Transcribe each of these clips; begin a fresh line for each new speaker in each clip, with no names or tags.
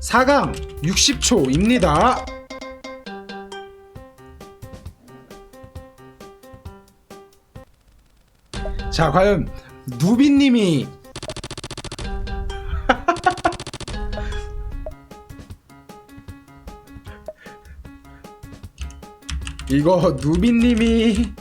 4강 60초입니다. 자, 과연 누비님이 이거 누비님이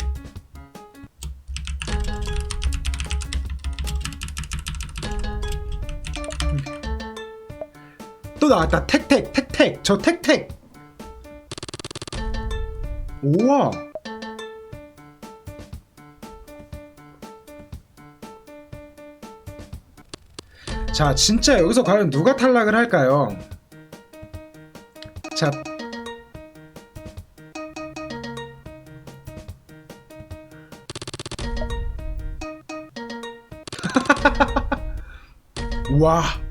또 나왔다. 택택 택택. 저 택택. 우와. 자 진짜 여기서 과연 누가 탈락을 할까요? 자. 와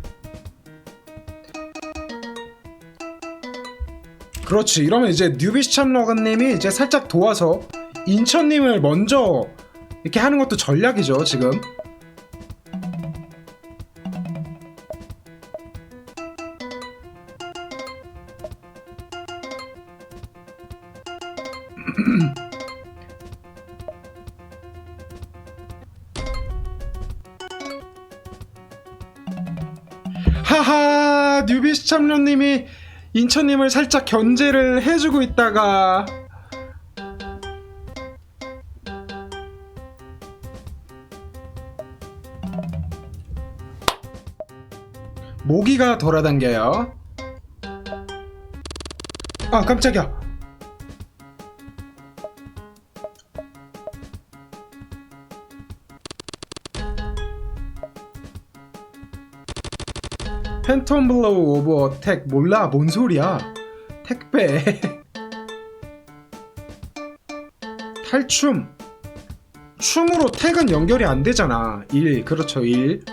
그렇지. 이러면 이제 뉴비시 참러건님이 이제 살짝 도와서 인천님을 먼저 이렇게 하는 것도 전략이죠 지금. 하하 뉴비시 참러님이 인천님을 살짝 견제를 해주고 있다가 모기가 돌아다녀요. 아 깜짝이야. 팬텀 블로우 오브 어택 몰라? 뭔 소리야? 택배. 탈춤. 춤으로 택은 연결이 안 되잖아. 1 그렇죠 1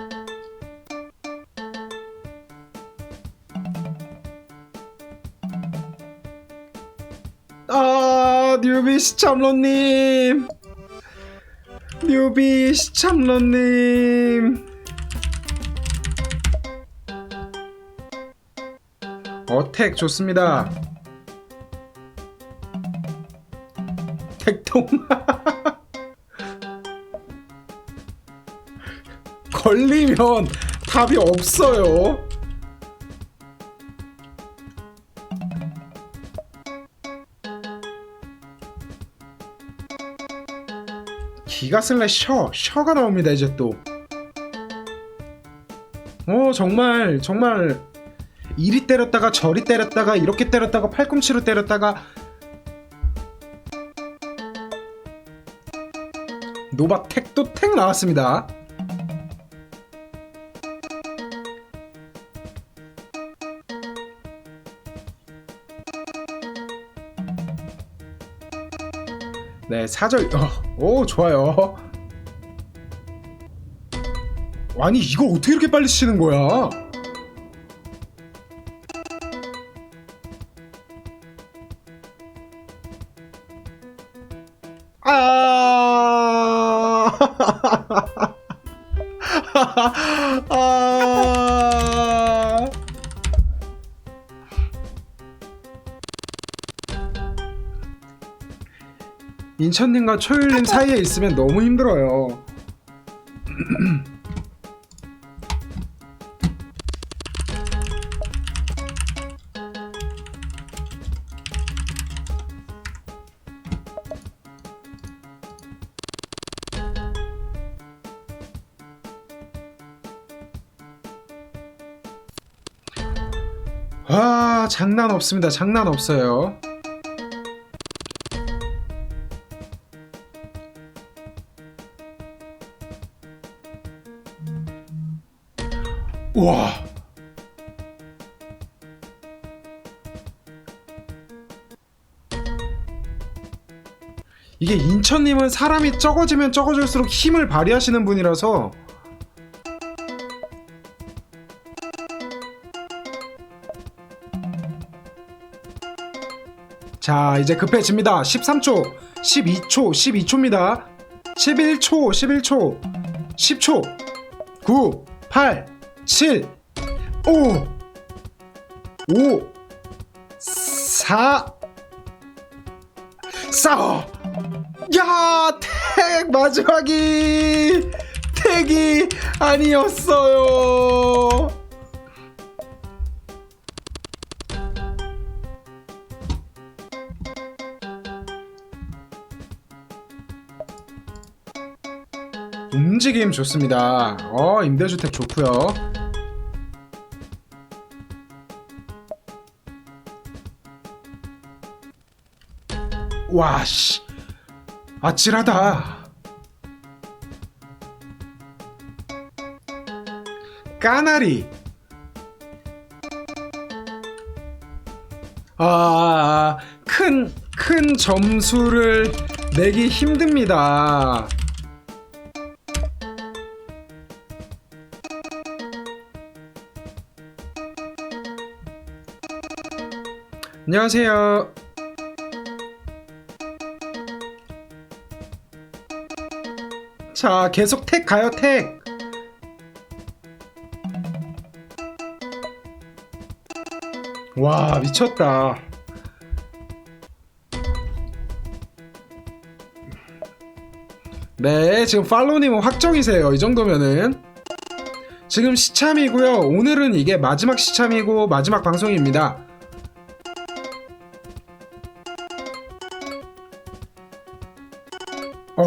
아, 뉴비 시참러님. 뉴비 시참러님. 어택 좋습니다. 택통. 걸리면 답이 없어요. 기가 슬래 셔 셔가 나옵니다 이제 또. 어 정말 정말 이리 때렸다가 저리 때렸다가 이렇게 때렸다가 팔꿈치로 때렸다가 노바텍 또택 나왔습니다. 네 사절 어, 오 좋아요. 아니 이걸 어떻게 이렇게 빨리 치는 거야? 아. 아. 인천님과 초율님 사이에 있으면 너무 힘들어요. 와 장난 없습니다. 장난 없어요. 와. 이게 인천님은 사람이 적어지면 적어질수록 힘을 발휘하시는 분이라서 자 이제 급해집니다 13초 12초 12초입니다 11초 11초 10초 9 8 7 5 5 4 4 야! 택 마지막이 택이 아니었어요. 움직임 좋습니다. 어, 임대주택 좋고요. 와, 씨. 아찔하다. 까나리. 아, 큰, 큰 점수를 내기 힘듭니다. 안녕하세요. 자, 계속 택 가요, 택. 와, 미쳤다. 네, 지금 팔로우님은 확정이세요. 이 정도면은. 지금 시참이고요. 오늘은 이게 마지막 시참이고 마지막 방송입니다.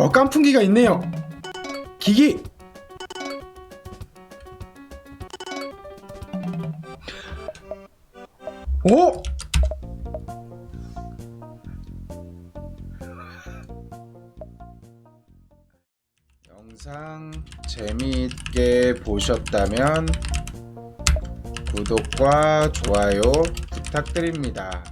어, 깐풍기가 있네요. 기기. 오! 영상 재미있게 보셨다면 구독과 좋아요 부탁드립니다.